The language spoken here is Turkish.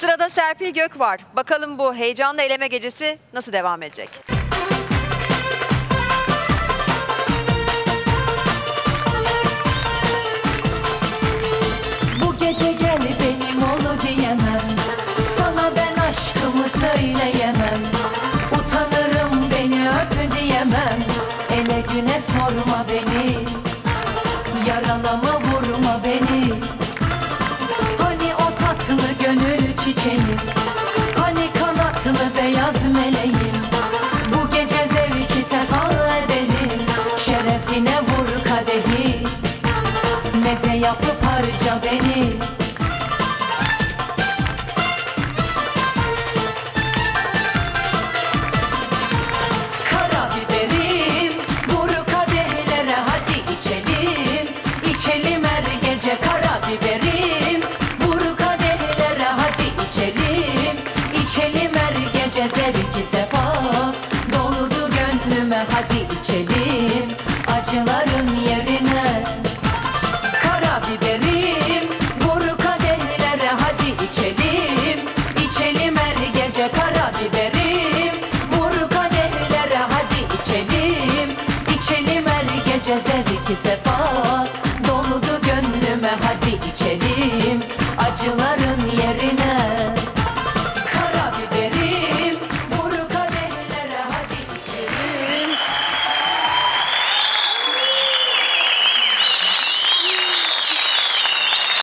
Sırada Serpil Gök var. Bakalım bu heyecanlı eleme gecesi nasıl devam edecek? Bu gece gel benim olu diyemem Sana ben aşkımı söyleyemem Utanırım beni öp diyemem Ele güne sorma beni Yaralama gönül çiçeği Hani kanatlı beyaz meleğim. Bu gece zevki sefa edelim. Şerefine vur kadehi. Meze yapıp harca beni gece karabiberim Vur kadehlere hadi içelim. İçelim her gece zevki sefa